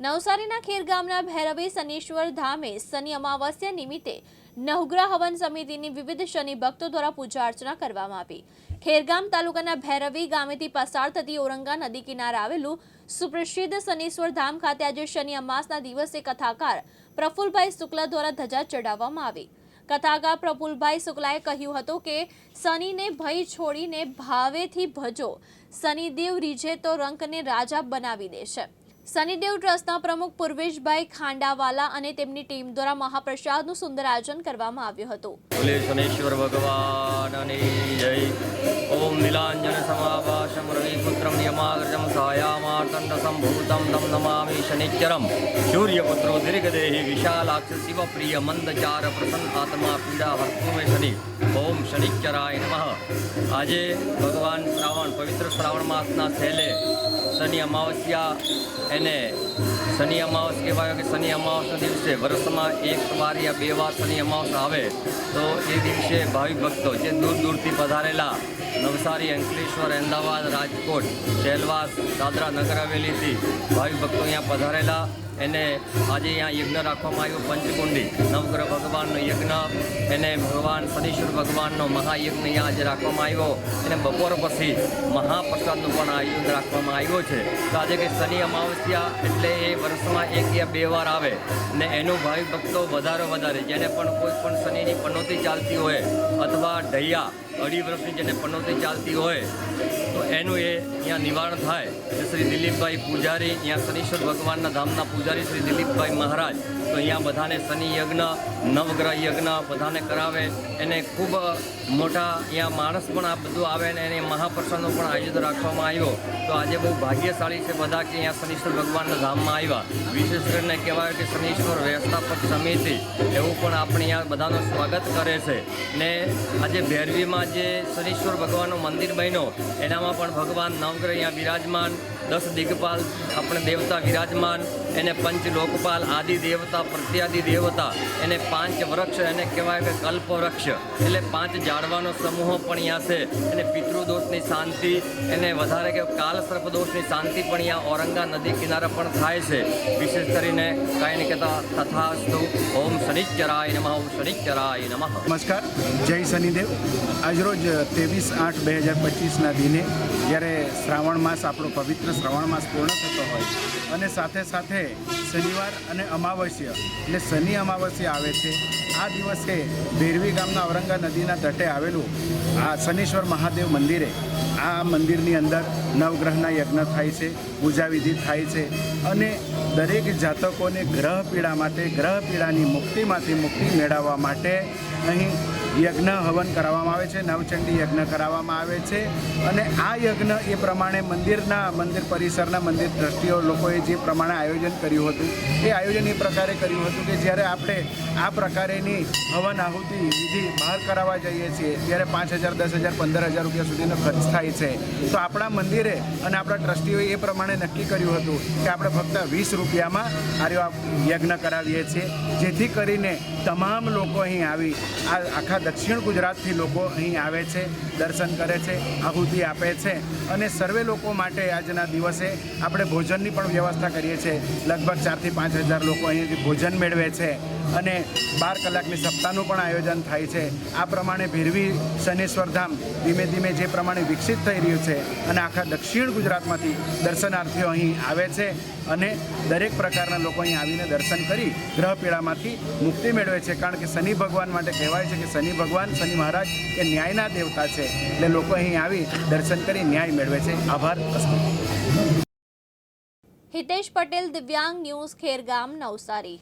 નવસારીના ખેર ગામના ભૈરવી શનીશ્વર ધામે શનિ અમાવસ્યા નિમિત્તે નવગ્રહ હવન સમિતિની વિવિધ શનિ ભક્તો દ્વારા પૂજા અર્ચના કરવામાં આવી. ખેરગામ તાલુકાના ભૈરવી ગામેથી પસાર થતી ઔરંગા નદી કિનારે આવેલું સુપ્રસિદ્ધ શનીશ્વર ધામ ખાતે આજે શનિ અમાસના દિવસે કથાકાર પ્રફુલભાઈ શુક્લા દ્વારા ધજા ચઢાવવામાં આવી. કથાકાર પ્રફુલભાઈ શુક્લાએ કહ્યું હતું કે, શનિને ભય છોડીને ભાવેથી ભજો. શનિદેવ રીઝે તો રંકને રાજા બનાવી દેશે. શનિદેવ ટ્રસ્ટના પ્રમુખ પૂર્વેશભાઈ ખાંડાવાલા અને તેમની ટીમ દ્વારા મહાપ્રસાદનું સુંદર આયોજન કરવામાં આવ્યું હતું. ભગવાનની જય. ઓમ નીલાંજન સમાવાસમ રવિપુત્રમ યમાગ્રજમ સાયામાર્તંડ સંભૂતમ નમ નમામિ શનિચરમ સૂર્યપુત્રો દીર્ઘદેહી વિશાલાક્ષ શિવપ્રિય મંદચાર પ્રસન્ન આત્મા પીડા હર્તુ મે શનિ ઓમ શનિચરાય નમઃ આજે ભગવાન શ્રાવણ, પવિત્ર શ્રાવણ માસના છેલ્લે શનિ અમાવસ્યા એને શનિ અમાવસ કહેવાય કે શનિ અમાવસના દિવસે વર્ષમાં એક વાર યા બે વાર શનિ અમાવસ આવે, તો એ દિવસે ભાવિક ભક્તો જે દૂર દૂરથી પધારેલા નવસારી, અંકલેશ્વર, અમદાવાદ, રાજકોટ સેલવાસ દાદરા નગર હવેલીથી ભાવિક ભક્તો અહીંયા પધારેલા. એને આજે અહીંયા યજ્ઞ રાખવામાં આવ્યો, પંચકુંડી. નવગ્રહ ભગવાનનો યજ્ઞ એને ભગવાન શનીશ્વર ભગવાનનો મહાયજ્ઞ અહીંયા આજે રાખવામાં આવ્યો. અને બપોર પછી મહાપ્રસાદનું પણ આયોજન રાખવામાં આવ્યો છે. તો આજે કે શનિ અમાવસ્યા એટલે એ વર્ષમાં એક યા બે વાર આવે. ને એનું ભાવિ ભક્તો વધારે વધારે, જેને પણ કોઈ પણ શનિની પનોતી ચાલતી હોય, અથવા ઢૈયા અઢી વર્ષની જેને પનોતી ચાલતી હોય, તો એનું એ અહીંયા નિવારણ થાય. જે શ્રી દિલીપભાઈ પૂજારી અહીંયા શનીશ્વર ભગવાનના ધામના પૂજારી શ્રી દિલીપભાઈ મહારાજ, તો અહીંયા બધાને શનિ યજ્ઞ, નવગ્રહ યજ્ઞ બધાને કરાવે. એને ખૂબ મોટા અહીંયા માણસ પણ આ બધું આવે ને એને મહાપ્રસંગનો પણ આયોજન રાખવામાં આવ્યો. તો આજે બહુ ભાગ્યશાળી છે બધા કે અહીંયા શનીશ્વર ભગવાનના ધામમાં આવ્યા. વિશેષ કરીને કહેવાય કે શનીશ્વર વ્યવસ્થાપક સમિતિ, એવું પણ આપણે અહીંયા બધાનું સ્વાગત કરે છે. ને આજે ભૈરવીમાં જે શનીશ્વર ભગવાનનું મંદિર બન્યો, એનામાં પણ ભગવાન નવગ્રહ અહીંયા બિરાજમાન દસ દિગપાલ આપણે દેવતા વિરાજમાન, એને પંચ લોકપાલ, આદિ દેવતા, પ્રત્યાદિ દેવતા, એને પાંચ વૃક્ષ, એને કહેવાય કે કલ્પ વૃક્ષ. એટલે પાંચ ઝાડવાનો સમૂહ પણ અહીંયા છે. એને પિતૃદોષની શાંતિ, એને વધારે કે કાલ સર્પદોષની શાંતિ પણ અહીંયા ઔરંગા નદી કિનારે પણ થાય છે. વિશેષ કરીને કાંઈ નહીં કહેતા તથાસ્તુ, ઓમ શનિશ્ચરાય નમઃ, ઓમ શનિશ્ચરાય નમઃ. નમસ્કાર, જય શનિદેવ. આજરોજ ત્રેવીસ આઠ બે હજાર પચીસના દિને જ્યારે શ્રાવણ માસ, આપણો પવિત્ર શ્રાવણ માસ પૂર્ણ થતો હોય અને સાથે સાથે શનિવાર અને અમાવસ્ય, એટલે શનિ અમાવસ્યા આવે છે. આ દિવસે ભેરવી ગામના ઔરંગા નદીના તટે આવેલું આ શનીશ્વર મહાદેવ મંદિરે આ મંદિરની અંદર નવગ્રહના યજ્ઞ થાય છે, પૂજા વિધિ થાય છે અને દરેક જાતકોને ગ્રહ પીડા માટે ગ્રહ પીડાની મુક્તિમાંથી મુક્તિ મેળવવા માટે અહીં યજ્ઞ હવન કરાવવામાં આવે છે, નવચંડી યજ્ઞ કરાવવામાં આવે છે અને આ યજ્ઞ એ પ્રમાણે મંદિરના, મંદિર પરિસરના મંદિર ટ્રસ્ટીઓ લોકોએ જે પ્રમાણે આયોજન કર્યું હતું, એ આયોજન એ પ્રકારે કર્યું હતું કે જ્યારે આપણે આ પ્રકારેની હવન આહુતિ વિધિ બહાર કરાવવા જઈએ છીએ, ત્યારે પાંચ હજાર, દસ હજાર, પંદર હજાર રૂપિયા સુધીનો ખર્ચ થાય છે. તો આપણા મંદિરે અને આપણા ટ્રસ્ટીઓએ એ પ્રમાણે નક્કી કર્યું હતું કે આપણે ફક્ત વીસ રૂપિયામાં આ યજ્ઞ કરાવીએ છીએ, જેથી કરીને તમામ લોકો અહીં આવી આ આખા દક્ષિણ ગુજરાતથી લોકો અહીં આવે છે, દર્શન કરે છે, આહુતિ આપે છે અને સર્વે લોકો માટે આજના દિવસે આપણે ભોજનની પણ વ્યવસ્થા કરીએ છીએ. લગભગ ચારથી પાંચ હજાર લોકો અહીંથી ભોજન મેળવે છે. અને બાર કલાકની સપ્તાહનું પણ આયોજન થાય છે. આ પ્રમાણે ભીરવી શનેશ્વર ધામ ધીમે ધીમે જે પ્રમાણે વિકસિત થઈ રહ્યું છે અને આખા દક્ષિણ ગુજરાતમાંથી દર્શનાર્થીઓ અહીં આવે છે અને દરેક પ્રકારના લોકો અહીં આવીને દર્શન કરી ગ્રહ પીડામાંથી મુક્તિ મેળવે છે. કારણ કે શનિ ભગવાન માટે કહેવાય છે કે શનિ ભગવાન, શનિ મહારાજ એ ન્યાયના દેવતા છે. એટલે લોકો અહીં આવી દર્શન કરી ન્યાય મેળવે છે. આભાર હિતેશ પટેલ, દિવ્યાંગ ન્યૂઝ, ખેરગામ, નવસારી.